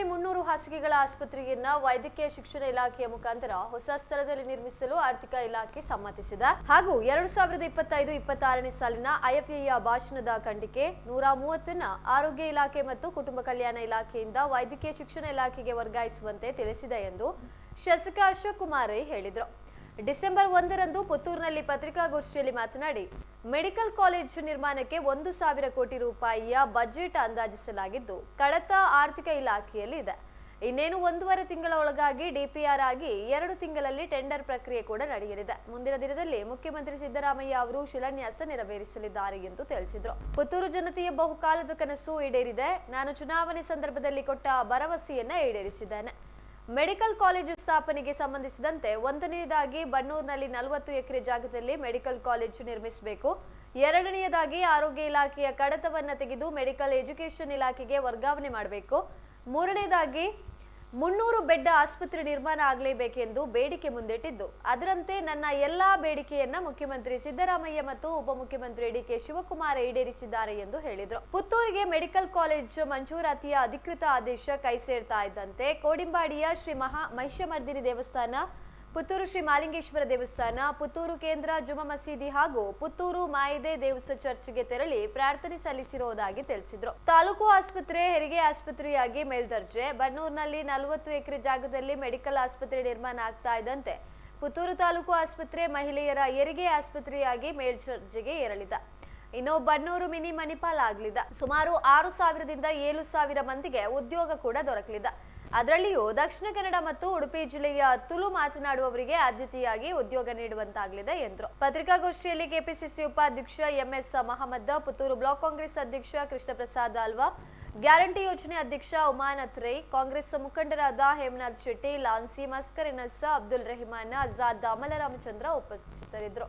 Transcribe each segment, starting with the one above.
ಪುತ್ತೂರಿನಲ್ಲಿ ಮುನ್ನೂರು ಹಾಸಿಗೆಗಳ ಆಸ್ಪತ್ರೆಯನ್ನ ವೈದ್ಯಕೀಯ ಶಿಕ್ಷಣ ಇಲಾಖೆಯ ಮುಖಾಂತರ ಹೊಸ ಸ್ಥಳದಲ್ಲಿ ನಿರ್ಮಿಸಲು ಆರ್ಥಿಕ ಇಲಾಖೆ ಸಮ್ಮತಿಸಿದೆ. ಹಾಗೂ ಎರಡು ಸಾವಿರದ ಇಪ್ಪತ್ತೈದು ಇಪ್ಪತ್ತಾರನೇ ಸಾಲಿನ ಐಎಫ್ಎಯ ಭಾಷಣದ ಖಂಡಿಕೆ ನೂರ ಮೂವತ್ತನ್ನ ಆರೋಗ್ಯ ಇಲಾಖೆ ಮತ್ತು ಕುಟುಂಬ ಕಲ್ಯಾಣ ಇಲಾಖೆಯಿಂದ ವೈದ್ಯಕೀಯ ಶಿಕ್ಷಣ ಇಲಾಖೆಗೆ ವರ್ಗಾಯಿಸುವಂತೆ ತಿಳಿಸಿದೆ ಎಂದು ಶಾಸಕ ಅಶೋಕ್ ಕುಮಾರ್ ಹೇಳಿದರು. ಡಿಸೆಂಬರ್ ಒಂದರಂದು ಪುತ್ತೂರಿನಲ್ಲಿ ಪತ್ರಿಕಾಗೋಷ್ಠಿಯಲ್ಲಿ ಮಾತನಾಡಿ, ಮೆಡಿಕಲ್ ಕಾಲೇಜು ನಿರ್ಮಾಣಕ್ಕೆ ಒಂದು ಸಾವಿರ ಕೋಟಿ ರೂಪಾಯಿಯ ಬಜೆಟ್ ಅಂದಾಜಿಸಲಾಗಿದ್ದು, ಕಡತ ಆರ್ಥಿಕ ಇಲಾಖೆಯಲ್ಲಿ ಇದೆ. ಇನ್ನೇನು ಒಂದೂವರೆ ತಿಂಗಳ ಒಳಗಾಗಿ ಡಿಪಿಆರ್ ಆಗಿ ಎರಡು ತಿಂಗಳಲ್ಲಿ ಟೆಂಡರ್ ಪ್ರಕ್ರಿಯೆ ಕೂಡ ನಡೆಯಲಿದೆ. ಮುಂದಿನ ದಿನದಲ್ಲಿ ಮುಖ್ಯಮಂತ್ರಿ ಸಿದ್ದರಾಮಯ್ಯ ಅವರು ಶಿಲಾನ್ಯಾಸ ನೆರವೇರಿಸಲಿದ್ದಾರೆ ಎಂದು ತಿಳಿಸಿದರು. ಪುತ್ತೂರು ಜನತೆಯ ಬಹುಕಾಲದ ಕನಸು ಈಡೇರಿದೆ. ನಾನು ಚುನಾವಣೆ ಸಂದರ್ಭದಲ್ಲಿ ಕೊಟ್ಟ ಭರವಸೆಯನ್ನ ಈಡೇರಿಸಿದ್ದೇನೆ. ಮೆಡಿಕಲ್ ಕಾಲೇಜು ಸ್ಥಾಪನೆಗೆ ಸಂಬಂಧಿಸಿದಂತೆ ಒಂದನೆಯದಾಗಿ ಬನ್ನೂರಿನಲ್ಲಿ ನಲವತ್ತು ಎಕರೆ ಜಾಗದಲ್ಲಿ ಮೆಡಿಕಲ್ ಕಾಲೇಜು ನಿರ್ಮಿಸಬೇಕು. ಎರಡನೆಯದಾಗಿ ಆರೋಗ್ಯ ಇಲಾಖೆಯ ಕಡತವನ್ನು ತೆಗೆದು ಮೆಡಿಕಲ್ ಎಜುಕೇಶನ್ ಇಲಾಖೆಗೆ ವರ್ಗಾವಣೆ ಮಾಡಬೇಕು. ಮೂರನೇದಾಗಿ ಮುನ್ನೂರು ಬೆಡ್ ಆಸ್ಪತ್ರೆ ನಿರ್ಮಾಣ ಆಗಲೇಬೇಕೆಂದು ಬೇಡಿಕೆ ಮುಂದಿಟ್ಟಿದ್ದು. ಅದರಂತೆ ನನ್ನ ಎಲ್ಲಾ ಬೇಡಿಕೆಯನ್ನ ಮುಖ್ಯಮಂತ್ರಿ ಸಿದ್ದರಾಮಯ್ಯ ಮತ್ತು ಉಪಮುಖ್ಯಮಂತ್ರಿ ಡಿಕೆ ಶಿವಕುಮಾರ್ ಈಡೇರಿಸಿದ್ದಾರೆ ಎಂದು ಹೇಳಿದರು. ಪುತ್ತೂರಿಗೆ ಮೆಡಿಕಲ್ ಕಾಲೇಜ್ ಮಂಜೂರಾತಿಯ ಅಧಿಕೃತ ಆದೇಶ ಕೈ ಸೇರ್ತಾ ಇದ್ದಂತೆ ಕೋಡಿಂಬಾಡಿಯ ಶ್ರೀ ಮಹಾ ಮಹಿಷಮರ್ದಿನಿ ದೇವಸ್ಥಾನ ಪುತ್ತೂರು ಶ್ರೀ ಮಾಲಿಂಗೇಶ್ವರ ದೇವಸ್ಥಾನ, ಪುತ್ತೂರು ಕೇಂದ್ರ ಜುಮಾ ಮಸೀದಿ ಹಾಗೂ ಪುತ್ತೂರು ಮಾಯಿದೆ ದೇವಸ ಚರ್ಚ್ಗೆ ತೆರಳಿ ಪ್ರಾರ್ಥನೆ ಸಲ್ಲಿಸಿರುವುದಾಗಿ ತಿಳಿಸಿದರು. ತಾಲೂಕು ಆಸ್ಪತ್ರೆ, ಹೆರಿಗೆ ಆಸ್ಪತ್ರೆಯಾಗಿ ಮೇಲ್ದರ್ಜೆ. ಬನ್ನೂರಿನಲ್ಲಿ ನಲವತ್ತು ಎಕರೆ ಜಾಗದಲ್ಲಿ ಮೆಡಿಕಲ್ ಆಸ್ಪತ್ರೆ ನಿರ್ಮಾಣ ಆಗ್ತಾ ಇದ್ದಂತೆ ಪುತ್ತೂರು ತಾಲೂಕು ಆಸ್ಪತ್ರೆ ಮಹಿಳೆಯರ ಹೆರಿಗೆ ಆಸ್ಪತ್ರೆಯಾಗಿ ಮೇಲ್ದರ್ಜೆಗೆ ಏರಲಿದೆ. ಇನ್ನು ಬನ್ನೂರು ಮಿನಿ ಮಣಿಪಾಲ್ ಆಗಲಿದೆ. ಸುಮಾರು ಆರು ಸಾವಿರದಿಂದ ಏಳು ಸಾವಿರ ಮಂದಿಗೆ ಉದ್ಯೋಗ ಕೂಡ ದೊರಕಲಿದೆ. ಅದರಲ್ಲಿಯೂ ದಕ್ಷಿಣ ಕನ್ನಡ ಮತ್ತು ಉಡುಪಿ ಜಿಲ್ಲೆಯ ತುಳು ಮಾತನಾಡುವವರಿಗೆ ಆದ್ಯತೆಯಾಗಿ ಉದ್ಯೋಗ ನೀಡುವಂತಾಗಲಿದೆ ಎಂದರು. ಪತ್ರಿಕಾಗೋಷ್ಠಿಯಲ್ಲಿ ಕೆಪಿಸಿಸಿ ಉಪಾಧ್ಯಕ್ಷ ಎಂಎಸ್ ಮಹಮ್ಮದ್, ಪುತ್ತೂರು ಬ್ಲಾಕ್ ಕಾಂಗ್ರೆಸ್ ಅಧ್ಯಕ್ಷ ಕೃಷ್ಣ ಪ್ರಸಾದ್ ಅಲ್ವಾ ಗ್ಯಾರಂಟಿ ಯೋಜನೆ ಅಧ್ಯಕ್ಷ ಉಮಾನತ್ ರೈ, ಕಾಂಗ್ರೆಸ್ ಮುಖಂಡರಾದ ಹೇಮನಾಥ್ ಶೆಟ್ಟಿ, ಲಾನ್ಸಿ ಮಸ್ಕರ್ ಎನಸ್ ಅಬ್ದುಲ್ ರೆಹಮಾನ್, ಅಜಾದ್ ಅಮಲರಾಮಚಂದ್ರ ಉಪಸ್ಥಿತರಿದ್ದರು.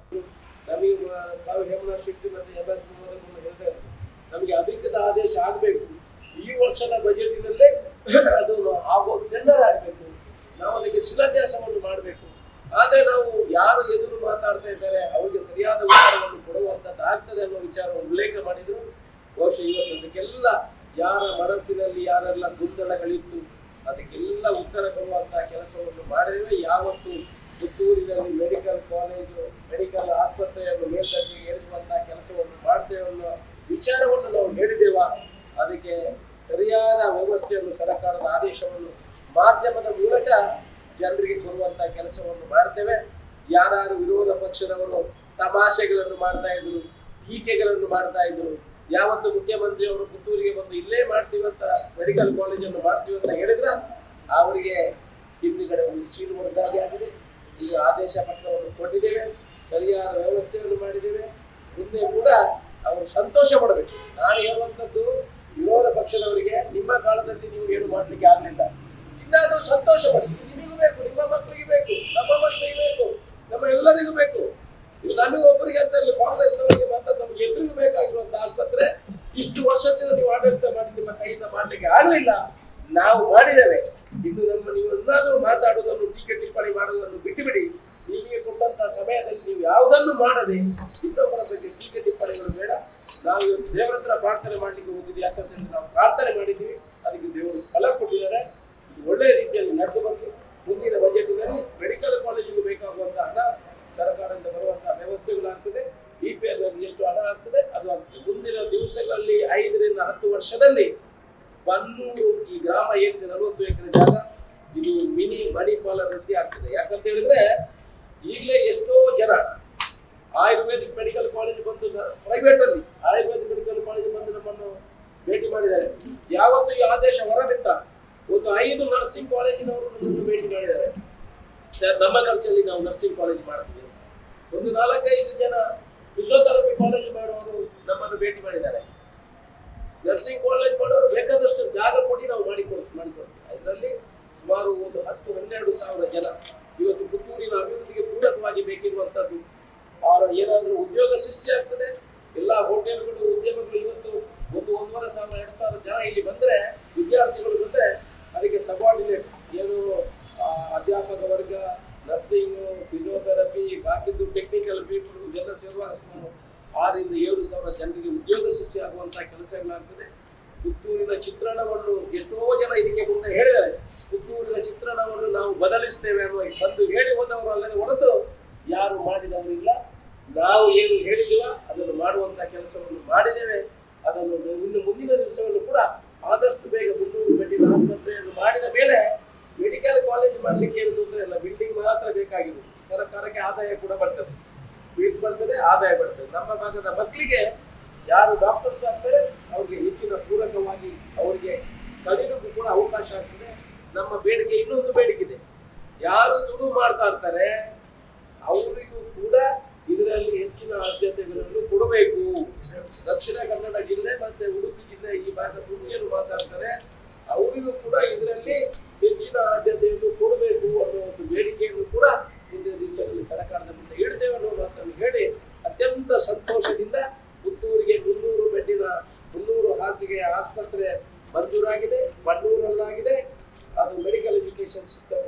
ನಮಗೆ ಅಧಿಕೃತ ಆದೇಶ ಆಗಬೇಕು. ಈ ವರ್ಷದ ಬಜೆಟಿನಲ್ಲೇ ಅದು ಆಗೋ ಟೆಂಡರ್ ಆಗಬೇಕು ನಾವು ಅದಕ್ಕೆ ಶಿಲಾನ್ಯಾಸವನ್ನು ಮಾಡಬೇಕು. ಆದರೆ ನಾವು ಯಾರು ಎದುರು ಮಾತಾಡ್ತಾ ಇದ್ದಾರೆ, ಅವರಿಗೆ ಸರಿಯಾದ ವಿಚಾರವನ್ನು ಕೊಡುವಂತದ್ದು ಆಗ್ತದೆ ಅನ್ನೋ ವಿಚಾರವನ್ನು ಉಲ್ಲೇಖ ಮಾಡಿದ್ರು. ಬಹುಶಃ ಇವತ್ತು ಅದಕ್ಕೆಲ್ಲ ಯಾರ ಮನಸ್ಸಿನಲ್ಲಿ ಯಾರೆಲ್ಲ ಗೊಂದಲಗಳಿತ್ತು, ಅದಕ್ಕೆಲ್ಲ ಉತ್ತರ ಕೊಡುವಂತಹ ಕೆಲಸವನ್ನು ಮಾಡಿದರೆ ಯಾವತ್ತು ಪುತ್ತೂರಿನಲ್ಲಿ ಮೆಡಿಕಲ್ ಕಾಲೇಜು, ಮೆಡಿಕಲ್ ಆಸ್ಪತ್ರೆಯನ್ನು ಮೇಲ್ದರ್ಜೆಗೆ ಏರಿಸುವಂತಹ ಕೆಲಸವನ್ನು ಮಾಡ್ತೇವೆ ಅನ್ನೋ ವಿಚಾರವನ್ನು ನಾವು ಹೇಳಿದ್ದೇವ? ಅದಕ್ಕೆ ಸರಿಯಾದ ವ್ಯವಸ್ಥೆಯನ್ನು ಸರ್ಕಾರದ ಆದೇಶವನ್ನು ಮಾಧ್ಯಮದ ಮೂಲಕ ಜನರಿಗೆ ಕೊಡುವಂತಹ ಕೆಲಸವನ್ನು ಮಾಡ್ತೇವೆ. ಯಾರು ವಿರೋಧ ಪಕ್ಷದವರು ತಮಾಷೆಗಳನ್ನು ಮಾಡ್ತಾ ಇದ್ರು ಟೀಕೆಗಳನ್ನು ಮಾಡ್ತಾ ಇದ್ರು ಯಾವತ್ತು ಮುಖ್ಯಮಂತ್ರಿ ಅವರು ಪುತ್ತೂರಿಗೆ ಬಂದು ಇಲ್ಲೇ ಮಾಡ್ತೀವಂತ ಮೆಡಿಕಲ್ ಕಾಲೇಜನ್ನು ಮಾಡ್ತೀವಿ ಅಂತ ಹೇಳಿದ್ರ, ಅವರಿಗೆ ಹಿಂದಿಗಡೆ ಒಂದು ಸೀಲ್ ಹೊಡೆದಾಗೆ ಆಗಿದೆ. ಈಗ ಆದೇಶ ಪತ್ರವನ್ನು ಕೊಟ್ಟಿದ್ದೇವೆ, ಸರಿಯಾದ ವ್ಯವಸ್ಥೆಯನ್ನು ಮಾಡಿದ್ದೇವೆ. ಮುಂದೆ ಕೂಡ ಅವರು ಸಂತೋಷ ಪಡಬೇಕು. ನಾನು ಹೇಳುವಂಥದ್ದು ವಿರೋಧ ಪಕ್ಷದವರಿಗೆ ನಿಮ್ಮ ಕಾಲದಲ್ಲಿ ನೀವು ಏನು ಮಾಡ್ಲಿಕ್ಕೆ ಆಗಲಿಲ್ಲ. ಇನ್ನಾದ್ರು ಸಂತೋಷ ಪಡ್ತೀವಿ ನಿಮಗೂ ಬೇಕು, ನಿಮ್ಮ ಮಕ್ಕಳಿಗೆ ಬೇಕು, ನಮ್ಮ ಮಕ್ಕಳಿಗೆ ಬೇಕು, ನಮ್ಮ ಎಲ್ಲರಿಗೂ ಬೇಕು. ಇದು ನಮಗೆ ಒಬ್ಬರಿಗೆ ಅಂತ ಇಲ್ಲ ಕಾಂಗ್ರೆಸ್ನವರಿಗೆ ಮಾತ್ರ ನಮ್ಗೆ ಎಲ್ರಿಗೂ ಬೇಕಾಗಿರುವಂತಹ ಆಸ್ಪತ್ರೆ ಇಷ್ಟು ವರ್ಷದಿಂದ ನೀವು ಆಡಳಿತ ಮಾಡಿ ನಿಮ್ಮ ಕೈಯಿಂದ ಮಾಡ್ಲಿಕ್ಕೆ ಆಗಲಿಲ್ಲ. ನಾವು ಮಾಡಿದ್ದೇವೆ. ಇದು ನಮ್ಮ ನೀವು ಎಲ್ಲಾದರೂ ಮಾತಾಡೋದನ್ನು ಟೀಕೆ ಟಿಪ್ಪಣಿ ಮಾಡೋದನ್ನು ಬಿಟ್ಟುಬಿಡಿ ನಿಮಗೆ ಕೊಟ್ಟಂತಹ ಸಮಯದಲ್ಲಿ ನೀವು ಯಾವುದನ್ನು ಮಾಡದೆ ಇನ್ನೊಬ್ಬರ ಬಗ್ಗೆ ಟೀಕೆ ಟಿಪ್ಪಣಿಗಳು ಬೇಡ. ನಾವು ಇವತ್ತು ದೇವರ ಹತ್ರ ಪ್ರಾರ್ಥನೆ ಮಾಡ್ಲಿಕ್ಕೆ ಹೋಗಿದ್ವಿ ಯಾಕಂತಂದ್ರೆ ನಾವು ಪ್ರಾರ್ಥನೆ ಮಾಡಿದ್ದೀವಿ. ಅದಕ್ಕೆ ದೇವರು ಫಲ ಕೊಟ್ಟಿದ್ದಾರೆ. ಒಳ್ಳೆ ರೀತಿಯಲ್ಲಿ ನಡೆದು ಬಂದು ಮುಂದಿನ ಬಜೆಟ್ನಲ್ಲಿ ಮೆಡಿಕಲ್ ಕಾಲೇಜಿಗೆ ಬೇಕಾಗುವಂತಹ ಹಣ ಸರ್ಕಾರದಿಂದ ಬರುವಂತಹ ವ್ಯವಸ್ಥೆಗಳಾಗ್ತದೆ. ಡಿಪಿಎಲ್ ಎಷ್ಟು ಹಣ ಆಗ್ತದೆ, ಅದು ಮುಂದಿನ ದಿವಸಗಳಲ್ಲಿ ಐದರಿಂದ ಹತ್ತು ವರ್ಷದಲ್ಲಿ ಬನ್ನೂರು ಈ ಗ್ರಾಮ ಏನಿದೆ ನಲವತ್ತು ಎಕರೆ ಜಾಗ, ಇದು ಮಿನಿ ಮಣಿಪಾಲ ವೃದ್ಧಿ ಆಗ್ತದೆ. ಯಾಕಂತ ಹೇಳಿದ್ರೆ ಈಗಲೇ ಎಷ್ಟೋ ಜನ ಆಯುರ್ವೇದಿಕ್ ಮೆಡಿಕಲ್ ಕಾಲೇಜ್ ಬಂದು ಪ್ರೈವೇಟ್ ಅಲ್ಲಿ ಆಯುರ್ವೇದಿಕ್ ಮೆಡಿಕಲ್ ಕಾಲೇಜ್ ಬಂದು ನಮ್ಮನ್ನು ಭೇಟಿ ಮಾಡಿದ್ದಾರೆ. ಯಾವತ್ತು ಈ ಆದೇಶ ಹೊರಬಿಟ್ಟ ಒಂದು ಐದು ನರ್ಸಿಂಗ್ ಕಾಲೇಜಿನವರು ನಮ್ಮನ್ನು ಭೇಟಿ ಮಾಡಿದ್ದಾರೆ. ಸರ್, ನಮ್ಮ ಖರ್ಚಲ್ಲಿ ನಾವು ನರ್ಸಿಂಗ್ ಕಾಲೇಜ್ ಮಾಡ್ತೀವಿ. ಒಂದು ನಾಲ್ಕೈದು ಜನ ಫಿಸಿಯೋಥೆರಪಿ ಕಾಲೇಜ್ ಮಾಡುವವರು ನಮ್ಮನ್ನು ಭೇಟಿ ಮಾಡಿದ್ದಾರೆ. ನರ್ಸಿಂಗ್ ಕಾಲೇಜ್ ಮಾಡೋರು ಬೇಕಾದಷ್ಟು ಜಾಗ ಕೊಡಿ ನಾವು ಮಾಡಿಕೊಡ್ತೀವಿ ಮಾಡಿಕೊಡ್ತೀವಿ. ಅದರಲ್ಲಿ ಸುಮಾರು ಒಂದು ಹತ್ತು, ಹನ್ನೆರಡು ಸಾವಿರ ಜನ ಇವತ್ತು ಪುತ್ತೂರಿನ ಅಭಿವೃದ್ಧಿಗೆ ಪೂರಕವಾಗಿ ಬೇಕಿರುವಂತದ್ದು ಅವರ ಏನಾದರೂ ಉದ್ಯೋಗ ಸೃಷ್ಟಿ ಆಗ್ತದೆ ಎಲ್ಲ ಹೋಟೆಲ್ಗಳು ಉದ್ಯಮಗಳು ಇವತ್ತು ಒಂದು ಒಂದೂವರೆ ಸಾವಿರ ಎರಡು ಸಾವಿರ ಜನ ಇಲ್ಲಿ ಬಂದ್ರೆ ವಿದ್ಯಾರ್ಥಿಗಳು ಬಂದ್ರೆ ಅದಕ್ಕೆ ಸಬಾರ್ಡಿನೇಟ್ ಏನು ಆ, ಅಧ್ಯಾಪಕ ವರ್ಗ ನರ್ಸಿಂಗ್ ಫಿಸಿಯೋಥೆರಪಿ ಬಾಕಿದ್ದು ಟೆಕ್ನಿಕಲ್ ಪೀಪಲ್ ಇದೆಲ್ಲ ಸೇರುವಾಗ ಸುಮಾರು ಆರರಿಂದ ಏಳು ಸಾವಿರ ಜನರಿಗೆ ಉದ್ಯೋಗ ಇದಕ್ಕೆ ಮುಂದೆ ಹೇಳಿದ್ದಾರೆ. ಪುತ್ತೂರಿನ ಚಿತ್ರಣವನ್ನು ನಾವು ಬದಲಿಸ್ತೇವೆ ಅನ್ನೋ ಬಂದು ಹೇಳಿ ಹೋದವರು ಅಲ್ಲದೆ ಹೊರತು ಯಾರು ಮಾಡಿದವರು ಇಲ್ಲ. ನಾವು ಏನು ಹೇಳಿದ್ದೀವ ಅದನ್ನು ಮಾಡುವಂತ ಕೆಲಸವನ್ನು ಮಾಡಿದ್ದೇವೆ. ಅದನ್ನು ಇನ್ನು ಮುಂದಿನ ದಿವಸವನ್ನು ಕೂಡ ಆದಷ್ಟು ಬೇಗ ಮುನ್ನೂರು ಬೆಡ್ಡಿನ ಆಸ್ಪತ್ರೆಯನ್ನು ಮಾಡಿದ ಮೇಲೆ ಮೆಡಿಕಲ್ ಕಾಲೇಜ್ ಮಾಡಲಿಕ್ಕೆ ಏನು ತೊಂದರೆ ಇಲ್ಲ. ಬಿಲ್ಡಿಂಗ್ ಮಾತ್ರ ಬೇಕಾಗಿರುತ್ತೆ ಸರ್ಕಾರಕ್ಕೆ ಆದಾಯ ಕೂಡ ಬರ್ತದೆ. ಫೀಸ್ ಬರ್ತದೆ, ಆದಾಯ ಬರ್ತದೆ. ನಮ್ಮ ಭಾಗದ ಮಕ್ಕಳಿಗೆ ಯಾರು ಡಾಕ್ಟರ್ಸ್ ಆಗ್ತಾರೆ, ಅವ್ರಿಗೆ ಹೆಚ್ಚಿನ ಪೂರಕವಾಗಿ ಅವರಿಗೆ ಕಲಿಯೋಕ್ಕೂ ಕೂಡ ಅವಕಾಶ ಆಗ್ತದೆ. ನಮ್ಮ ಬೇಡಿಕೆ ಇನ್ನೊಂದು ಬೇಡಿಕೆ ಇದೆ. ಯಾರು ದುಡು ಮಾಡ್ತಾ ಇರ್ತಾರೆ, ಅವರಿಗೂ ಕೂಡ ಇದರಲ್ಲಿ ಹೆಚ್ಚಿನ ಆದ್ಯತೆಗಳನ್ನು ಕೊಡಬೇಕು. ದಕ್ಷಿಣ ಕನ್ನಡ ಜಿಲ್ಲೆ ಮತ್ತೆ ಉಡುಪಿ ಜಿಲ್ಲೆ ಈ ಭಾಗ ಭೂಮಿಯನ್ನು ಮಾತಾಡ್ತಾರೆ ಅವರಿಗೂ ಕೂಡ ಇದರಲ್ಲಿ ಹೆಚ್ಚಿನ ಆದ್ಯತೆಯನ್ನು ಕೊಡಬೇಕು ಅನ್ನೋ ಒಂದು ಬೇಡಿಕೆಯನ್ನು ಕೂಡ ಮುಂದಿನ ದಿವಸಗಳಲ್ಲಿ ಸರ್ಕಾರದ ಮುಂದೆ ಇಡ್ತೇವೆ ಅನ್ನೋ ಮಾತನ್ನು ಹೇಳಿ ಅತ್ಯಂತ ಸಂತೋಷದಿಂದ ಪುತ್ತೂರಿಗೆ ಮುನ್ನೂರು ಬೆಡ್ಡಿನ ಮುನ್ನೂರು ಹಾಸಿಗೆಯ ಆಸ್ಪತ್ರೆ ಮಂಜೂರಾಗಿದೆ ಬನ್ನೂರಲ್ಲಾಗಿದೆ ಅದು ಮೆಡಿಕಲ್ ಎಜುಕೇಶನ್ ಸಿಸ್ಟಮ್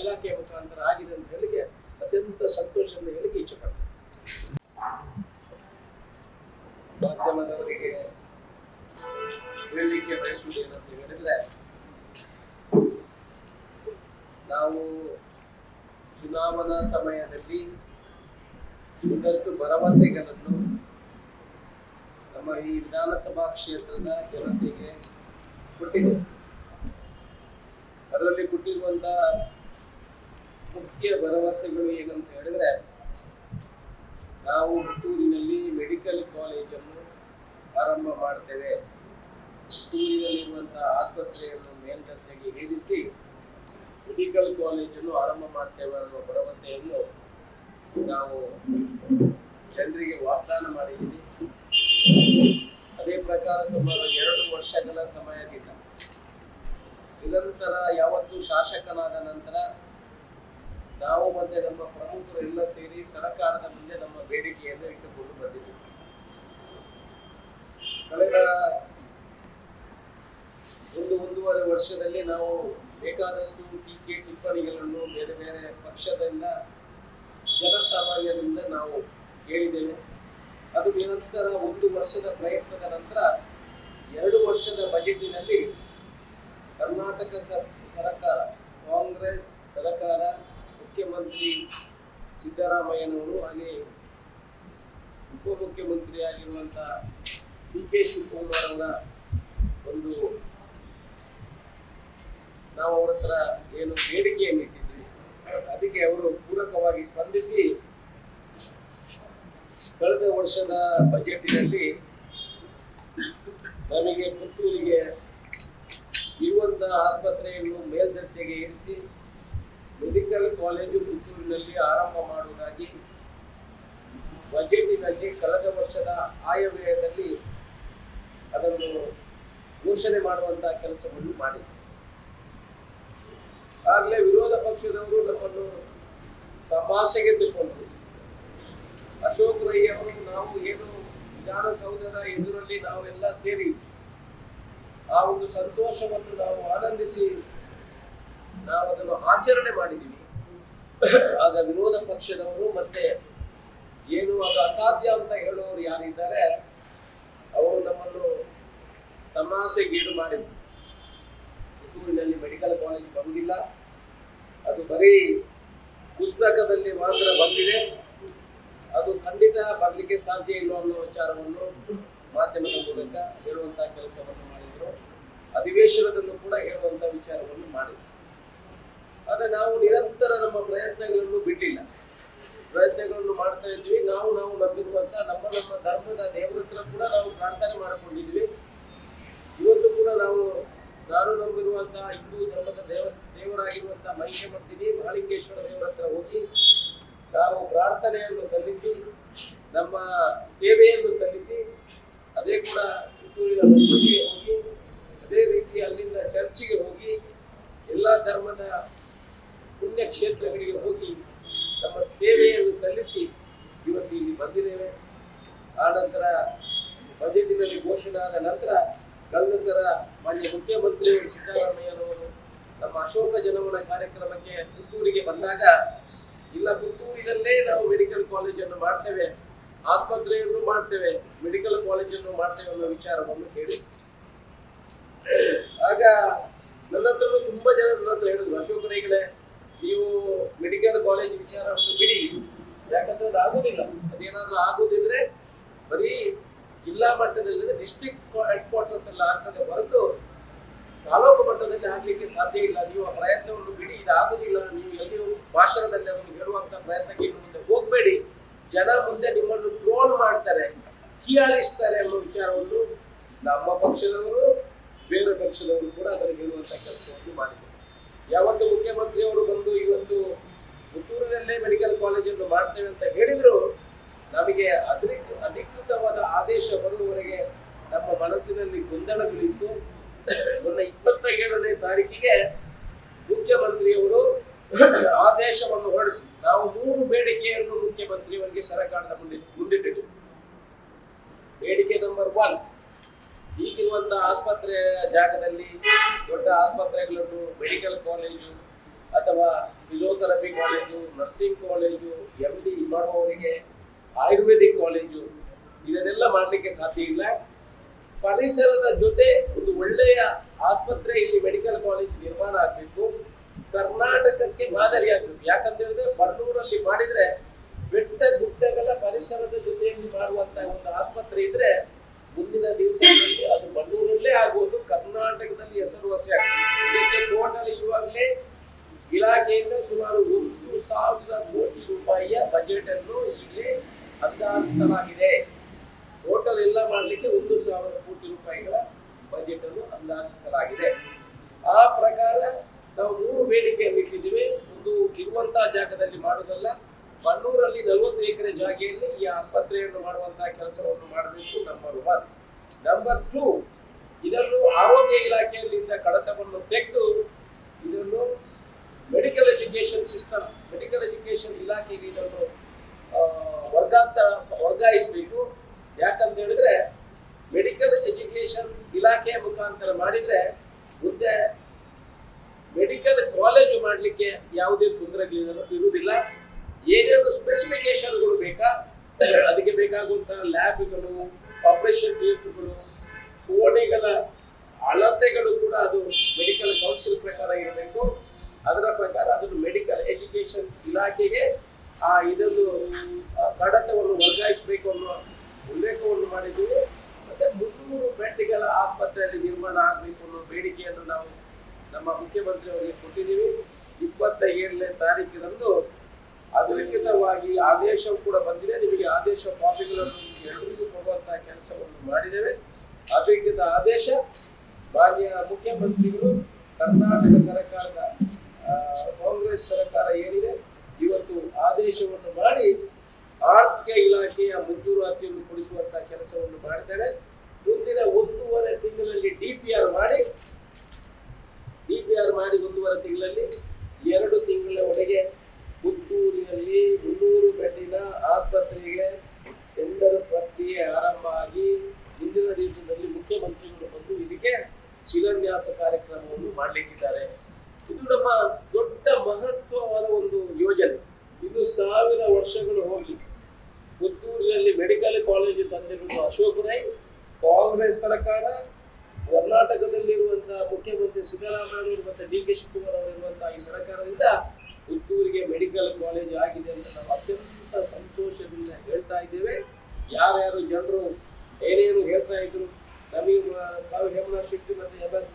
ಇಲಾಖೆಯ ಮುಖಾಂತರ ಆಗಿದೆ ಅಂತ ಹೇಳಿಕೆ ಅತ್ಯಂತ ಸಂತೋಷದಿಂದ ಹೇಳಿಕೆ ಇಚ್ಛೆ ಮಾಧ್ಯಮದವರಿಗೆ ಹೇಳಲಿಕ್ಕೆ ಬಯಸುವುದು ಏನಂತ ಹೇಳಿದ್ರೆ, ನಾವು ಚುನಾವಣಾ ಸಮಯದಲ್ಲಿ ಒಂದಷ್ಟು ಭರವಸೆಗಳನ್ನು ನಮ್ಮ ಈ ವಿಧಾನಸಭಾ ಕ್ಷೇತ್ರದ ಜನತೆಗೆ ಅದರಲ್ಲಿ ಕೊಟ್ಟಿರುವಂತ ಮುಖ್ಯ ಭರವಸೆಗಳು ಏನಂತ ಹೇಳಿದ್ರೆ, ನಾವು ಹುಟ್ಟೂರಿನಲ್ಲಿ ಮೆಡಿಕಲ್ ಕಾಲೇಜನ್ನು ಆರಂಭ ಮಾಡ್ತೇವೆ. ಹುಟ್ಟೂರಿನಲ್ಲಿರುವಂತಹ ಆಸ್ಪತ್ರೆಯನ್ನು ಮೇಲ್ದರ್ಜೆಗೆ ಏರಿಸಿ ಮೆಡಿಕಲ್ ಕಾಲೇಜನ್ನು ಆರಂಭ ಮಾಡ್ತೇವೆ ಅನ್ನೋ ಭರವಸೆಯನ್ನು ನಾವು ಜನರಿಗೆ ವಾಗ್ದಾನ ಮಾಡಿದ್ದೀವಿ. ಅದೇ ಪ್ರಕಾರ ಸುಮಾರು ಎರಡು ವರ್ಷಗಳ ಸಮಯದಿಂದ ನಿರಂತರ ಯಾವತ್ತು ಶಾಸಕನಾದ ನಂತರ ನಾವು ಮತ್ತೆ ನಮ್ಮ ಪ್ರಮುಖರು ಎಲ್ಲ ಸೇರಿ ಸರ್ಕಾರದ ಮುಂದೆ ನಮ್ಮ ಬೇಡಿಕೆಯನ್ನು ಇಟ್ಟುಕೊಂಡು ಬಂದಿದ್ದೀವಿ ಕಳೆದ ಒಂದು ಒಂದೂವರೆ ವರ್ಷದಲ್ಲಿ ನಾವು ಬೇಕಾದಷ್ಟು ಟೀಕೆ ಟಿಪ್ಪಣಿಗಳನ್ನು ಬೇರೆ ಬೇರೆ ಪಕ್ಷದಿಂದ ಜನಸಾಮಾನ್ಯರಿಂದ ನಾವು ಕೇಳಿದ್ದೇವೆ. ಅದು ನಿರಂತರ ಒಂದು ವರ್ಷದ ಪ್ರಯತ್ನದ ನಂತರ ಎರಡು ವರ್ಷದ ಬಜೆಟಿನಲ್ಲಿ ಕರ್ನಾಟಕ ಸರ್ಕಾರ, ಕಾಂಗ್ರೆಸ್ ಸರ್ಕಾರ, ಮುಖ್ಯಮಂತ್ರಿ ಸಿದ್ದರಾಮಯ್ಯನವರು ಹಾಗೆ ಉಪಮುಖ್ಯಮಂತ್ರಿ ಆಗಿರುವಂತ ಡಿ ಕೆ ಶಿವಕುಮಾರ್ ಅವರ ಒಂದು ನಾವು ಅವ್ರ ಹತ್ರ ಏನು ಬೇಡಿಕೆಯನ್ನು ಇಟ್ಟಿದ್ವಿ ಅದಕ್ಕೆ ಅವರು ಪೂರಕವಾಗಿ ಸ್ಪಂದಿಸಿ ಕಳೆದ ವರ್ಷದ ಬಜೆಟಿನಲ್ಲಿ ನಮಗೆ ಪುತ್ತೂರಿಗೆ ಇರುವಂತಹ ಆಸ್ಪತ್ರೆಯನ್ನು ಮೇಲ್ದರ್ಜೆಗೆ ಏರಿಸಿ ಮೆಡಿಕಲ್ ಕಾಲೇಜು ಪುತ್ತೂರಿನಲ್ಲಿ ಆರಂಭ ಮಾಡುವುದಾಗಿ ಬಜೆಟಿನಲ್ಲಿ ಕಳೆದ ವರ್ಷದ ಆಯವ್ಯಯದಲ್ಲಿ ಅದನ್ನು ಘೋಷಣೆ ಮಾಡುವಂತಹ ಕೆಲಸವನ್ನು ಮಾಡಿದೆ ಆಗಲೇ ವಿರೋಧ ಪಕ್ಷದವರು ನಮ್ಮನ್ನು ತಗೊಂಡು ಅಶೋಕ್ ರೈ ಅವರು, ನಾವು ಏನು ವಿಧಾನಸೌಧದ ಎದುರಲ್ಲಿ ನಾವೆಲ್ಲ ಸೇರಿ ಆ ಒಂದು ಸಂತೋಷವನ್ನು ನಾವು ಆನಂದಿಸಿ ನಾವು ಅದನ್ನು ಆಚರಣೆ ಮಾಡಿದ್ದೀವಿ. ಆಗ ವಿರೋಧ ಪಕ್ಷದವರು ಮತ್ತೆ ಏನು ಆಗ ಅಸಾಧ್ಯ ಅಂತ ಹೇಳುವವರು ಯಾರಿದ್ದಾರೆ, ಅವರು ನಮ್ಮನ್ನು ತಮಾಸೆಗೀಡು ಮಾಡಿದ್ರು. ಪುತ್ತೂರಿನಲ್ಲಿ ಮೆಡಿಕಲ್ ಕಾಲೇಜ್ ಬಂದಿಲ್ಲ. ಅದು ಬರೀ ಪುಸ್ತಕದಲ್ಲಿ ಮಾತ್ರ ಬಂದಿದೆ. ಅದು ಖಂಡಿತ ಬರಲಿಕ್ಕೆ ಸಾಧ್ಯ ಇಲ್ಲ ಅನ್ನೋ ವಿಚಾರವನ್ನು ಮಾಧ್ಯಮದ ಮೂಲಕ ಹೇಳುವಂತಹ ಕೆಲಸವನ್ನು ಮಾಡಿದ್ರು. ಅಧಿವೇಶನದಲ್ಲೂ ಕೂಡ ಹೇಳುವಂತ ವಿಚಾರವನ್ನು ಮಾಡಿದ್ರು. ಆದ್ರೆ ನಾವು ನಿರಂತರ ನಮ್ಮ ಪ್ರಯತ್ನಗಳನ್ನು ಬಿಟ್ಟಿಲ್ಲ. ಪ್ರಯತ್ನಗಳನ್ನು ಮಾಡ್ತಾ ಇದ್ವಿ ನಾವು ನಾವು ನಂಬಿರುವಂತ ನಮ್ಮ ನಮ್ಮ ಧರ್ಮದ ದೇವರ ಹತ್ರ ಕೂಡ ನಾವು ಪ್ರಾರ್ಥನೆ ಮಾಡಿಕೊಂಡಿದ್ವಿ ಇವತ್ತು ಕೂಡ ನಾವು ನಾನು ನಂಬಿರುವಂತಹ ಹಿಂದೂ ಧರ್ಮದ ದೇವಸ್, ದೇವರಾಗಿರುವಂತಹ ಮಹಿಷಮರ್ದಿನಿ ಮಾಳಿಕೇಶ್ವರ ದೇವರ ಹತ್ರ ಹೋಗಿ ನಾವು ಪ್ರಾರ್ಥನೆಯನ್ನು ಸಲ್ಲಿಸಿ, ನಮ್ಮ ಸೇವೆಯನ್ನು ಸಲ್ಲಿಸಿ, ಅದೇ ಕೂಡ ಪುತ್ತೂರಿನ ಮಸೀದಿಗೆ ಹೋಗಿ, ಅದೇ ರೀತಿ ಅಲ್ಲಿಂದ ಚರ್ಚಿಗೆ ಹೋಗಿ, ಎಲ್ಲ ಧರ್ಮದ ಪುಣ್ಯ ಕ್ಷೇತ್ರಗಳಿಗೆ ಹೋಗಿ ನಮ್ಮ ಸೇವೆಯನ್ನು ಸಲ್ಲಿಸಿ ಇವತ್ತು ಇಲ್ಲಿ ಬಂದಿದ್ದೇವೆ. ಆನಂತರ ನಂತರ ಬಜೆಟಿನಲ್ಲಿ ಘೋಷಣೆ ಆದ ನಂತರ ಕಲ್ನಸರ ಮಾನ್ಯ ಮುಖ್ಯಮಂತ್ರಿಯವರು ಸಿದ್ದರಾಮಯ್ಯನವರು ನಮ್ಮ ಅಶೋಕ ಜನಮನ ಕಾರ್ಯಕ್ರಮಕ್ಕೆ ಪುತ್ತೂರಿಗೆ ಬಂದಾಗ ಇಲ್ಲ ಪುತ್ತೂರಿನಲ್ಲೇ ನಾವು ಮೆಡಿಕಲ್ ಕಾಲೇಜನ್ನು ಮಾಡ್ತೇವೆ. ಆಸ್ಪತ್ರೆಯನ್ನು ಮಾಡ್ತೇವೆ. ಮೆಡಿಕಲ್ ಕಾಲೇಜನ್ನು ಮಾಡ್ತೇವೆ ಅನ್ನೋ ವಿಚಾರವನ್ನು ಕೇಳಿ. ಆಗ ನನ್ನ ಹತ್ರನೂ ತುಂಬಾ ಜನ ನನ್ನ ಹತ್ರ ಹೇಳಿದ್ರು ಅಶೋಕ ರೈಗಳೇ ನೀವು ಮೆಡಿಕಲ್ ಕಾಲೇಜ್ ವಿಚಾರವನ್ನು ಬಿಡಿ. ಯಾಕಂದ್ರೆ ಅದು ಆಗುದಿಲ್ಲ. ಅದೇನಾದ್ರೂ ಆಗುದಿದ್ರೆ ಬರೀ ಜಿಲ್ಲಾ ಮಟ್ಟದಲ್ಲಿ ಡಿಸ್ಟ್ರಿಕ್ಟ್ ಹೆಡ್ ಕ್ವಾರ್ಟರ್ಸ್ ಎಲ್ಲ ಆಗ್ತದೆ ಹೊರತು ತಾಲೂಕು ಮಟ್ಟದಲ್ಲಿ ಆಗ್ಲಿಕ್ಕೆ ಸಾಧ್ಯ ಇಲ್ಲ. ನೀವು ಪ್ರಯತ್ನವನ್ನು ಬಿಡಿ, ಇದಾಗೋದಿಲ್ಲ. ನೀವು ಎಲ್ಲಿಯೂ ಭಾಷಣದಲ್ಲಿ ಅವನು ಹೇಳುವಂತ ಪ್ರಯತ್ನಕ್ಕೆ ಮುಂದೆ ಹೋಗ್ಬೇಡಿ. ಜನ ಮುಂದೆ ನಿಮ್ಮನ್ನು ಟ್ರೋಲ್ ಮಾಡ್ತಾರೆ, ಹೀಯಾಳಿಸ್ತಾರೆ ಅನ್ನೋ ವಿಚಾರವನ್ನು ನಮ್ಮ ಪಕ್ಷದವರು, ಬೇರೆ ಪಕ್ಷದವರು ಕೂಡ ಅದನ್ನು ಹೇಳುವಂತ ಕೆಲಸವನ್ನು ಮಾಡಿದ್ದಾರೆ. ಯಾವತ್ತು ಮುಖ್ಯಮಂತ್ರಿಯವರು ಬಂದು ಇವತ್ತು ಪುತ್ತೂರಿನಲ್ಲೇ ಮೆಡಿಕಲ್ ಕಾಲೇಜನ್ನು ಮಾಡ್ತೇವೆ ಅಂತ ಹೇಳಿದ್ರು, ನಮಗೆ ಅಧಿಕೃ, ಅಧಿಕೃತವಾದ ಆದೇಶ ಬರುವವರೆಗೆ ನಮ್ಮ ಮನಸ್ಸಿನಲ್ಲಿ ಗೊಂದಲಗಳಿತ್ತು. ಮೊನ್ನೆ ಇಪ್ಪತ್ತ ಏಳನೇ ತಾರೀಕಿಗೆ ಮುಖ್ಯಮಂತ್ರಿಯವರು ಆದೇಶವನ್ನು ಹೊರಡಿಸಿ. ನಾವು ಮೂರು ಬೇಡಿಕೆಯನ್ನು ಮುಖ್ಯಮಂತ್ರಿಯವರಿಗೆ ಸರ್ಕಾರದ ಮುಂದೆ ಮುಂದಿಟ್ಟಿದ್ದು ಬೇಡಿಕೆ ನಂಬರ್ ಒನ್ ಈಗಿರುವಂತಹ ಆಸ್ಪತ್ರೆ ಜಾಗದಲ್ಲಿ ದೊಡ್ಡ ಆಸ್ಪತ್ರೆಗಳನ್ನು ಮೆಡಿಕಲ್ ಕಾಲೇಜು ಅಥವಾ physiotherapy college nursing college M D ಮಾಡುವವರಿಗೆ ಆಯುರ್ವೇದಿಕ್ ಕಾಲೇಜು ಇದನ್ನೆಲ್ಲ ಮಾಡಲಿಕ್ಕೆ ಸಾಧ್ಯ ಇಲ್ಲ. ಪರಿಸರದ ಜೊತೆ ಒಂದು ಒಳ್ಳೆಯ ಆಸ್ಪತ್ರೆ ಇಲ್ಲಿ ಮೆಡಿಕಲ್ ಕಾಲೇಜ್ ನಿರ್ಮಾಣ ಆಗಬೇಕು. ಕರ್ನಾಟಕಕ್ಕೆ ಮಾದರಿಯಾಗಬೇಕು ಯಾಕಂತ ಹೇಳಿದ್ರೆ ಬನ್ನೂರಲ್ಲಿ ಮಾಡಿದ್ರೆ ಬೆಟ್ಟ ಗುಡ್ಡಗಳ ಪರಿಸರದ ಜೊತೆಯಲ್ಲಿ ಮಾಡುವಂತಹ ಒಂದು ಆಸ್ಪತ್ರೆ ಇದ್ರೆ ಮುಂದಿನ ದಿವಸಗಳಲ್ಲಿ ಅದು ಬನ್ನೂರಲ್ಲೇ ಆಗುವುದು, ಕರ್ನಾಟಕದಲ್ಲಿ ಹೆಸರುವಾಸಿ ಆಗ್ತದೆ. ಇದಕ್ಕೆ ಟೋಟಲ್ ಇವಾಗಲೇ ಇಲಾಖೆಯಿಂದ ಸುಮಾರು ಒಂದು ಸಾವಿರ ಕೋಟಿ ರೂಪಾಯಿಯ ಬಜೆಟ್ ಅನ್ನು ಈಗಲೇ ಅಂದಾಜಿಸಲಾಗಿದೆ. ಟೋಟಲ್ ಎಲ್ಲ ಮಾಡಲಿಕ್ಕೆ ಒಂದು ಸಾವಿರ ಕೋಟಿ ರೂಪಾಯಿಗಳ ಬಜೆಟ್ ಅನ್ನು ಅಂದಾಜಿಸಲಾಗಿದೆ. ಆ ಪ್ರಕಾರ ನಾವು ಬೇಡಿಕೆಯನ್ನು ಇಟ್ಟಿದ್ದೀವಿ ಒಂದು ಇರುವಂತಹ ಜಾಗದಲ್ಲಿ ಮಾಡುವುದಲ್ಲ. ಬನ್ನೂರಲ್ಲಿ ನಲವತ್ತು ಎಕರೆ ಜಾಗೆಯಲ್ಲಿ ಈ ಆಸ್ಪತ್ರೆಯನ್ನು ಮಾಡುವಂತಹ ಕೆಲಸವನ್ನು ಮಾಡಬೇಕು ನಂಬರ್ ಒನ್ ನಂಬರ್ ಟೂ ಇದನ್ನು ಆರೋಗ್ಯ ಇಲಾಖೆಯಲ್ಲಿಂದ ಕಡತವನ್ನು ತೆಗೆದು ಇದನ್ನು medical education system medical education ಇಲಾಖೆಗೆ ಇದನ್ನು ವರ್ಗಾಂತರ ವರ್ಗಾಯಿಸಬೇಕು. ಯಾಕಂತ ಹೇಳಿದ್ರೆ ಮೆಡಿಕಲ್ ಎಜುಕೇಶನ್ ಇಲಾಖೆಯ ಮುಖಾಂತರ ಮಾಡಿದ್ರೆ ಮುಂದೆ ಮೆಡಿಕಲ್ ಕಾಲೇಜು ಮಾಡಲಿಕ್ಕೆ ಯಾವುದೇ ತೊಂದರೆ ಇರುವುದಿಲ್ಲ. ಏನೇನು ಸ್ಪೆಸಿಫಿಕೇಶನ್ಗಳು ಬೇಕಾ? ಅದಕ್ಕೆ ಬೇಕಾಗುವಂತಹ ಲ್ಯಾಬ್ಗಳು ಆಪರೇಷನ್ ಥಿಯೇಟರ್ಗಳು ಕೋಣೆಗಳ ಅಳತೆಗಳು ಕೂಡ ಅದು ಮೆಡಿಕಲ್ ಕೌನ್ಸಿಲ್ ಪ್ರಕಾರ ಇರಬೇಕು. ಅದರ ಪ್ರಕಾರ ಅದನ್ನು ಮೆಡಿಕಲ್ ಎಜುಕೇಶನ್ ಇಲಾಖೆಗೆ ಆ ಇದೊಂದು ಕಡತವನ್ನು ವರ್ಗಾಯಿಸಬೇಕು ಅನ್ನೋ ಉಲ್ಲೇಖವನ್ನು ಮಾಡಿದ್ದೀವಿ. ಮತ್ತೆ ಮುನ್ನೂರು ಬೆಡ್ಗಳ ಆಸ್ಪತ್ರೆಯಲ್ಲಿ ನಿರ್ಮಾಣ ಆಗಬೇಕು ಅನ್ನೋ ಬೇಡಿಕೆಯನ್ನು ನಾವು ನಮ್ಮ ಮುಖ್ಯಮಂತ್ರಿ ಅವರಿಗೆ ಕೊಟ್ಟಿದ್ದೀವಿ. ಇಪ್ಪತ್ತ ಏಳನೇ ತಾರೀಕಿನಂದು ಅದು ಲಿಖಿತವಾಗಿ ಆದೇಶವು ಕೂಡ ಬಂದಿದೆ. ನಿಮಗೆ ಆದೇಶ ಕಾಪಿಗಳನ್ನು ಎಲ್ಲರಿಗೂ ಕೊಡುವಂತಹ ಕೆಲಸವನ್ನು ಮಾಡಿದ್ದೇವೆ. ಅಧಿಕೃತ ಆದೇಶ ಮಾನ್ಯ ಮುಖ್ಯಮಂತ್ರಿಗಳು, ಕರ್ನಾಟಕ ಸರ್ಕಾರದ ಕಾಂಗ್ರೆಸ್ ಸರ್ಕಾರ ಏನಿದೆ, ಇವತ್ತು ಆದೇಶವನ್ನು ಮಾಡಿ ಆರ್ಥಿಕ ಇಲಾಖೆಯ ಮಂಜೂರಾತಿಯನ್ನು ಕೊಡಿಸುವಂತಹ ಕೆಲಸವನ್ನು ಮಾಡಿದ್ದಾರೆ. ಮುಂದಿನ ಒಂದೂವರೆ ತಿಂಗಳಲ್ಲಿ ಡಿ ಮಾಡಿ ಡಿ ಪಿ ಆರ್ ಮಾಡಿ ಒಂದೂವರೆ ತಿಂಗಳಲ್ಲಿ ಎರಡು ತಿಂಗಳ ಒಳಗೆ ಪುತ್ತೂರಿನಲ್ಲಿ ಮುನ್ನೂರು ಬೆಡ್ಡಿನ ಆಸ್ಪತ್ರೆಗೆ ಟೆಂಡರ್ ಪ್ರಕ್ರಿಯೆ ಆರಂಭ ಆಗಿ ಮುಂದಿನ ದಿವಸದಲ್ಲಿ ಮುಖ್ಯಮಂತ್ರಿಗಳು ಬಂದು ಇದಕ್ಕೆ ಶಿಲಾನ್ಯಾಸ ಕಾರ್ಯಕ್ರಮವನ್ನು ಮಾಡಲಿಕ್ಕಿದ್ದಾರೆ. ಇದು ನಮ್ಮ ದೊಡ್ಡ ಮಹತ್ವವಾದ ಒಂದು ಯೋಜನೆ. ಇದು ಸಾವಿರ ವರ್ಷಗಳು ಹೋಗಿ ಪುತ್ತೂರಿನಲ್ಲಿ ಮೆಡಿಕಲ್ ಕಾಲೇಜು ತಂದಿರುವುದು ಅಶೋಕ್ ರೈ ಕಾಂಗ್ರೆಸ್ ಸರ್ಕಾರ ಕರ್ನಾಟಕದಲ್ಲಿರುವಂತಹ ಮುಖ್ಯಮಂತ್ರಿ ಸಿದ್ದರಾಮಯ್ಯ ಮತ್ತು ಡಿ ಕೆ ಶಿವಕುಮಾರ್ ಅವರಿರುವಂತಹ ಈ ಸರ್ಕಾರದಿಂದ ಪುತ್ತೂರಿಗೆ ಮೆಡಿಕಲ್ ಕಾಲೇಜ್ ಆಗಿದೆ ಅಂತ ನಾವು ಅತ್ಯಂತ ಸಂತೋಷದಿಂದ ಹೇಳ್ತಾ ಇದ್ದೇವೆ. ಯಾರ್ಯಾರು ಜನರು ಏನೇನು ಹೇಳ್ತಾ ಇದ್ರು, ನಮಗೆ ನಾವು ಹೇಮನಾಥ್ ಶೆಟ್ಟಿ ಮತ್ತು ಎಂ ಎಸ್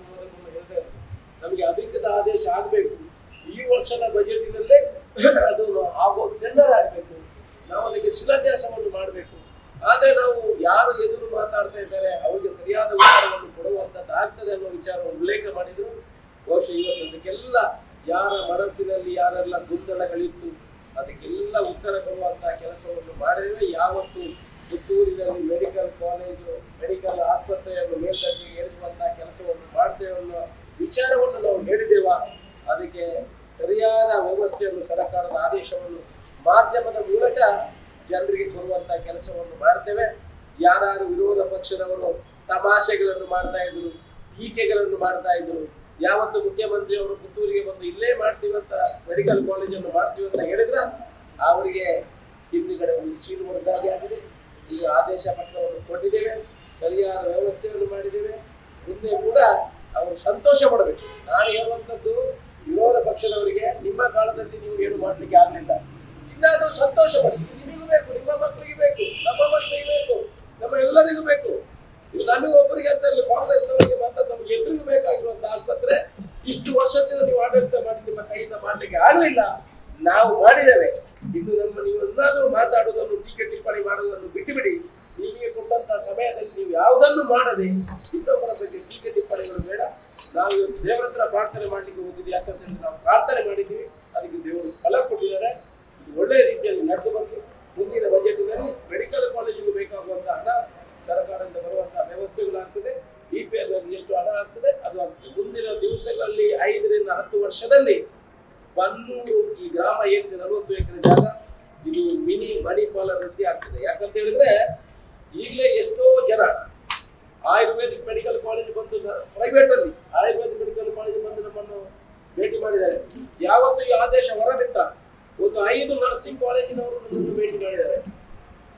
ಹೇಳ್ತಾ ಇದ್ರು. ನಮಗೆ ಅಧಿಕೃತ ಆದೇಶ ಆಗಬೇಕು. ಈ ವರ್ಷದ ಬಜೆಟಿನಲ್ಲೇ ಅದು ಆಗೋ ಟೆಂಡರ್ ಆಗಬೇಕು. ನಾವು ಅದಕ್ಕೆ ಶಿಲಾನ್ಯಾಸವನ್ನು ಮಾಡಬೇಕು. ಆದ್ರೆ ನಾವು ಯಾರು ಎದುರು ಮಾತಾಡ್ತಾ ಇದ್ದಾರೆ, ಅವರಿಗೆ ಸರಿಯಾದ ಉತ್ತರವನ್ನು ಕೊಡುವಂತದ್ದು ಆಗ್ತದೆ ಅನ್ನೋ ವಿಚಾರವನ್ನು ಉಲ್ಲೇಖ ಮಾಡಿದ್ರು. ಬಹುಶಃ ಇವತ್ತು ಅದಕ್ಕೆಲ್ಲ ಯಾರ ಮನಸ್ಸಿನಲ್ಲಿ ಯಾರೆಲ್ಲ ಗೊಂದಲಗಳಿತ್ತು, ಅದಕ್ಕೆಲ್ಲ ಉತ್ತರ ಕೊಡುವಂತಹ ಕೆಲಸವನ್ನು ಮಾಡಿದ್ರೆ ಯಾವತ್ತು ಪುತ್ತೂರಿನಲ್ಲಿ ಮೆಡಿಕಲ್ ಕಾಲೇಜು, ಮೆಡಿಕಲ್ ಆಸ್ಪತ್ರೆಯನ್ನು ಮೇಲ್ದರ್ಜೆಗೆ ಏರಿಸುವಂತಹ ಕೆಲಸವನ್ನು ಮಾಡ್ತೇವೆ ಅನ್ನೋ ವಿಚಾರವನ್ನು ನಾವು ಹೇಳಿದ್ದೇವ ಅದಕ್ಕೆ ಸರಿಯಾದ ವ್ಯವಸ್ಥೆಯನ್ನು ಸರ್ಕಾರದ ಆದೇಶವನ್ನು ಮಾಧ್ಯಮದ ಮೂಲಕ ಜನರಿಗೆ ಕೊಡುವಂತ ಕೆಲಸವನ್ನು ಮಾಡ್ತೇವೆ. ಯಾರು ವಿರೋಧ ಪಕ್ಷದವರು ತಮಾಷೆಗಳನ್ನು ಮಾಡ್ತಾ ಇದ್ರು ಟೀಕೆಗಳನ್ನು ಮಾಡ್ತಾ ಇದ್ರು ಯಾವತ್ತು ಮುಖ್ಯಮಂತ್ರಿ ಅವರು ಪುತ್ತೂರಿಗೆ ಬಂದು ಇಲ್ಲೇ ಮಾಡ್ತೀವಿ ಅಂತ ಮೆಡಿಕಲ್ ಕಾಲೇಜನ್ನು ಮಾಡ್ತೀವಿ ಅಂತ ಹೇಳಿದ್ರ, ಅವರಿಗೆ ಹಿಂದಿಗಡೆ ಒಂದು ಸೀಲು ಹೊಡೆದಾಗೆ ಆಗಿದೆ. ಈಗ ಆದೇಶ ಪತ್ರವನ್ನು ಕೊಟ್ಟಿದ್ದೇವೆ ಸರಿಯಾದ ವ್ಯವಸ್ಥೆಯನ್ನು ಮಾಡಿದ್ದೇವೆ. ಮುಂದೆ ಕೂಡ ಅವರು ಸಂತೋಷ ಪಡಬೇಕು. ನಾನು ಹೇಳುವಂಥದ್ದು ವಿರೋಧ ಪಕ್ಷದವರಿಗೆ ನಿಮ್ಮ ಕಾಲದಲ್ಲಿ ನೀವು ಏನು ಮಾಡ್ಲಿಕ್ಕೆ ಆಗ್ಲಿಲ್ಲ. ಇನ್ನಾದ್ರೂ ಸಂತೋಷ ಪಡಿ ನಿಮಗೂ ಬೇಕು, ನಿಮ್ಮ ಮಕ್ಕಳಿಗೆ ಬೇಕು, ನಮ್ಮ ಮಕ್ಕಳಿಗೆ ಬೇಕು, ನಮ್ಮ ಎಲ್ಲರಿಗೂ ಬೇಕು. ನಾನು ಒಬ್ಬರಿಗೆ ಅಂತ ಇಲ್ಲ ಕಾಂಗ್ರೆಸ್ನವರಿಗೆ ಮಾತ್ರ ನಮಗೆ ಎಲ್ರಿಗೂ ಬೇಕಾಗಿರುವಂತ ಆಸ್ಪತ್ರೆ, ಇಷ್ಟು ವರ್ಷದಿಂದ ನೀವು ಆಡಳಿತ ಮಾಡಿ ನಿಮ್ಮ ಕೈಯಿಂದ ಮಾಡ್ಲಿಕ್ಕೆ ಆಗಲಿಲ್ಲ. ನಾವು ಮಾಡಿದ್ದೇವೆ. ಇದು ನಮ್ಮ ನೀವು ಮಾತಾಡುವುದನ್ನು ಟೀಕೆ ಟಿಪ್ಪಣಿ ಮಾಡೋದನ್ನು ಬಿಟ್ಟುಬಿಡಿ ನಿಮಗೆ ಕೊಟ್ಟಂತ ಸಮಯದಲ್ಲಿ ನೀವು ಯಾವುದನ್ನು ಮಾಡದೆ ಇನ್ನೊಬ್ಬರ ಬಗ್ಗೆ ಟೀಕೆ ಟಿಪ್ಪಣಿಗಳು ಬೇಡ ನಾವು ಇವತ್ತು ದೇವರ ಹತ್ರ ಪ್ರಾರ್ಥನೆ ಮಾಡ್ಲಿಕ್ಕೆ ಹೋಗಿದ್ವಿ ಯಾಕಂತಂದ್ರೆ ನಾವು ಪ್ರಾರ್ಥನೆ ಮಾಡಿದ್ದೀವಿ ಅದಕ್ಕೆ ದೇವರು ಫಲ ಕೊಟ್ಟಿದ್ದಾರೆ ಇದು ಒಳ್ಳೆಯ ರೀತಿಯಲ್ಲಿ ನಡೆದು ಬಂತು ಮುಂದಿನ ಬಜೆಟ್ನಲ್ಲಿ ಮೆಡಿಕಲ್ ಕಾಲೇಜಿಗೆ ಬೇಕಾಗುವಂತ ಹಣ ಸರ್ಕಾರದಿಂದ ಬರುವಂತಹ ವ್ಯವಸ್ಥೆಗಳಾಗ್ತದೆ ಇ ಪಿ ಎಸ್ ಎಷ್ಟು ಹಣ ಮುಂದಿನ ದಿವಸಗಳಲ್ಲಿ ಐದರಿಂದ ಹತ್ತು ವರ್ಷದಲ್ಲಿ ಬನ್ನೂರು ಈ ಗ್ರಾಮ ಏನಿದೆ ನಲವತ್ತು ಎಕರೆ ಜಾಗ. ಇದು ಮಿನಿ ಮಣಿಪಾಲ ವೃದ್ಧಿ ಆಗ್ತದೆ. ಯಾಕಂತ ಹೇಳಿದ್ರೆ ಈಗಲೇ ಎಷ್ಟೋ ಜನ ಆಯುರ್ವೇದಿಕ್ ಮೆಡಿಕಲ್ ಕಾಲೇಜ್ ಬಂದು ಪ್ರೈವೇಟ್ ಅಲ್ಲಿ ಆಯುರ್ವೇದಿಕ್ ಮೆಡಿಕಲ್ ಕಾಲೇಜ್ ಬಂದು ನಮ್ಮನ್ನು ಭೇಟಿ ಮಾಡಿದ್ದಾರೆ. ಯಾವತ್ತು ಈ ಆದೇಶ ಹೊರಬಿಟ್ಟ ಒಂದು ಐದು ನರ್ಸಿಂಗ್ ಕಾಲೇಜಿನವರು ನಮ್ಮನ್ನು ಭೇಟಿ ಮಾಡಿದ್ದಾರೆ.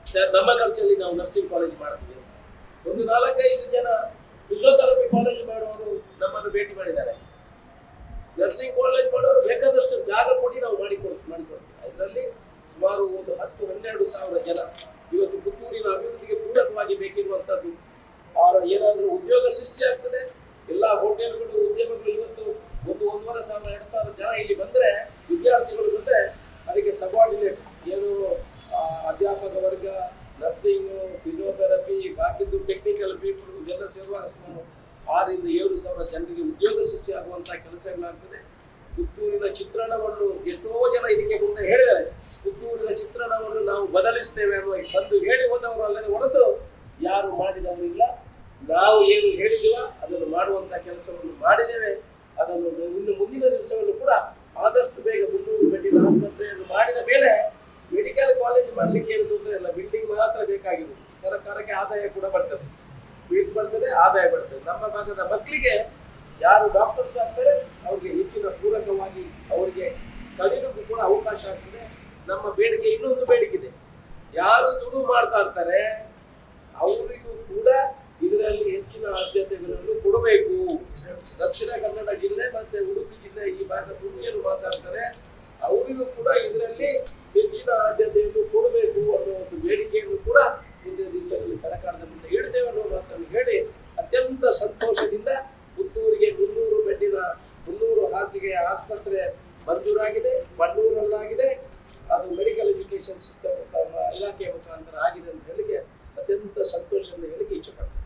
ಸರ್, ನಮ್ಮ ಖರ್ಚಲ್ಲಿ ನಾವು ನರ್ಸಿಂಗ್ ಕಾಲೇಜ್ ಮಾಡ್ತೀವಿ. ಒಂದು ನಾಲ್ಕೈದು ಜನ ಫಿಸಿಯೋಥೆರಪಿ ಕಾಲೇಜ್ ಮಾಡುವವರು ನಮ್ಮನ್ನು ಭೇಟಿ ಮಾಡಿದ್ದಾರೆ. ನರ್ಸಿಂಗ್ ಕಾಲೇಜ್ ಮಾಡೋರು ಬೇಕಾದಷ್ಟು ಜಾಗ ಕೊಡಿ ನಾವು ಮಾಡಿಕೊಡ್ ಮಾಡಿಕೊಡ್ತೀವಿ ಅದರಲ್ಲಿ ಸುಮಾರು ಒಂದು ಹತ್ತು, ಹನ್ನೆರಡು ಸಾವಿರ ಜನ. ಇವತ್ತು ಪುತ್ತೂರಿನ ಅಭಿವೃದ್ಧಿಗೆ ಪೂರಕವಾಗಿ ಬೇಕಿರುವಂತದ್ದು ಅವರ ಏನಾದರೂ ಉದ್ಯೋಗ ಸೃಷ್ಟಿ ಆಗ್ತದೆ. ಎಲ್ಲ ಹೋಟೆಲ್ಗಳು, ಉದ್ಯಮಗಳು ಇವತ್ತು ಒಂದು ಒಂದೂವರೆ ಸಾವಿರ, ಎರಡು ಸಾವಿರ ಜನ ಇಲ್ಲಿ ಬಂದ್ರೆ, ವಿದ್ಯಾರ್ಥಿಗಳು ಬಂದ್ರೆ ಅದಕ್ಕೆ ಸಬಾರ್ಡಿನೇಟ್ ಏನು ಅಧ್ಯಾಪಕ ವರ್ಗ ನರ್ಸಿಂಗ್ ಫಿಸಿಯೋಥೆರಪಿ ಬಾಕಿದ್ದು ಟೆಕ್ನಿಕಲ್ ಪೀಪಲ್ ಇದೆಲ್ಲ ಸೇರುವಾಗ ಸುಮಾರು ಆರರಿಂದ ಏಳು ಸಾವಿರ ಜನರಿಗೆ ಉದ್ಯೋಗ ಸೃಷ್ಟಿ ಆಗುವಂತಹ ಕೆಲಸಗಳಾಗ್ತದೆ. ಪುತ್ತೂರಿನ ಚಿತ್ರಣವನ್ನು ಎಷ್ಟೋ ಜನ ಇದಕ್ಕೆ ಮುಂದೆ ಹೇಳಿದ್ದಾರೆ. ಪುತ್ತೂರಿನ ಚಿತ್ರಣವನ್ನು ನಾವು ಬದಲಿಸ್ತೇವೆ ಅನ್ನೋ ಬಂದು ಹೇಳಿ ಹೋದವರು ಅಲ್ಲದೆ ಹೊರತು ಯಾರು ಮಾಡಿದವರು ಇಲ್ಲ. ನಾವು ಏನು ಹೇಳಿದೀವ ಅದನ್ನು ಮಾಡುವಂತಹ ಕೆಲಸವನ್ನು ಮಾಡಿದ್ದೇವೆ ಅದನ್ನು ಇನ್ನು ಮುಂದಿನ ದಿವಸಗಳು ಕೂಡ ಆದಷ್ಟು ಬೇಗ ಮುನ್ನೂರು ಬೆಡ್ಡಿನ ಆಸ್ಪತ್ರೆಯನ್ನು ಮಾಡಿದ ಮೇಲೆ ಮೆಡಿಕಲ್ ಕಾಲೇಜ್ ಮಾಡಲಿಕ್ಕೆ ಏನು ತೊಂದರೆ ಇಲ್ಲ ಬಿಲ್ಡಿಂಗ್ ಮಾತ್ರ ಬೇಕಾಗಿರುವುದು ಸರ್ಕಾರಕ್ಕೆ ಆದಾಯ ಕೂಡ ಬರ್ತದೆ ಫೀಸ್ ಬರ್ತದೆ ಆದಾಯ ಬರ್ತದೆ ನಮ್ಮ ಭಾಗದ ಮಕ್ಕಳಿಗೆ ಯಾರು ಡಾಕ್ಟರ್ಸ್ ಆಗ್ತಾರೆ ಅವ್ರಿಗೆ ಹೆಚ್ಚಿನ ಪೂರಕವಾಗಿ ಅವರಿಗೆ ಕಲಿಯೋಕ್ಕೂ ಕೂಡ ಅವಕಾಶ ಆಗ್ತದೆ ನಮ್ಮ ಬೇಡಿಕೆ ಇನ್ನೊಂದು ಬೇಡಿಕೆ ಇದೆ ಯಾರು ದುಡು ಮಾಡ್ತಾ ಇರ್ತಾರೆ ಅವರಿಗೂ ಕೂಡ ಇದರಲ್ಲಿ ಹೆಚ್ಚಿನ ಆದ್ಯತೆಗಳನ್ನು ಕೊಡಬೇಕು. ದಕ್ಷಿಣ ಕನ್ನಡ ಜಿಲ್ಲೆ ಮತ್ತೆ ಉಡುಪಿ ಜಿಲ್ಲೆ ಈ ಭಾಗದ ಏನು ಮಾತಾಡ್ತಾರೆ. ಅವರಿಗೂ ಕೂಡ ಇದರಲ್ಲಿ ಹೆಚ್ಚಿನ ಆದ್ಯತೆಯನ್ನು ಕೊಡಬೇಕು ಅನ್ನೋ ಒಂದು ಬೇಡಿಕೆಯನ್ನು ಕೂಡ ಮುಂದಿನ ದಿವಸಗಳಲ್ಲಿ ಸರ್ಕಾರದ ಮುಂದೆ ಇಡ್ತೇವೆ ಅನ್ನೋ ಮಾತನ್ನು ಹೇಳಿ ಅತ್ಯಂತ ಸಂತೋಷದಿಂದ ಪುತ್ತೂರಿಗೆ ಮುನ್ನೂರು ಬೆಡ್ಡಿನ ಮುನ್ನೂರು ಹಾಸಿಗೆಯ ಆಸ್ಪತ್ರೆ ಮಂಜೂರಾಗಿದೆ ಬನ್ನೂರಲ್ಲಾಗಿದೆ ಅದು ಮೆಡಿಕಲ್ ಎಜುಕೇಶನ್ ಸಿಸ್ಟಮ್ ಇಲಾಖೆಯ ಮುಖಾಂತರ ಆಗಿದೆ ಅಂತ ಹೇಳಿಕೆ ಅತ್ಯಂತ ಸಂತೋಷದಿಂದ ಹೇಳಿಕೆ ಇಚ್ಛೆ ಪಡ್ತೇನೆ.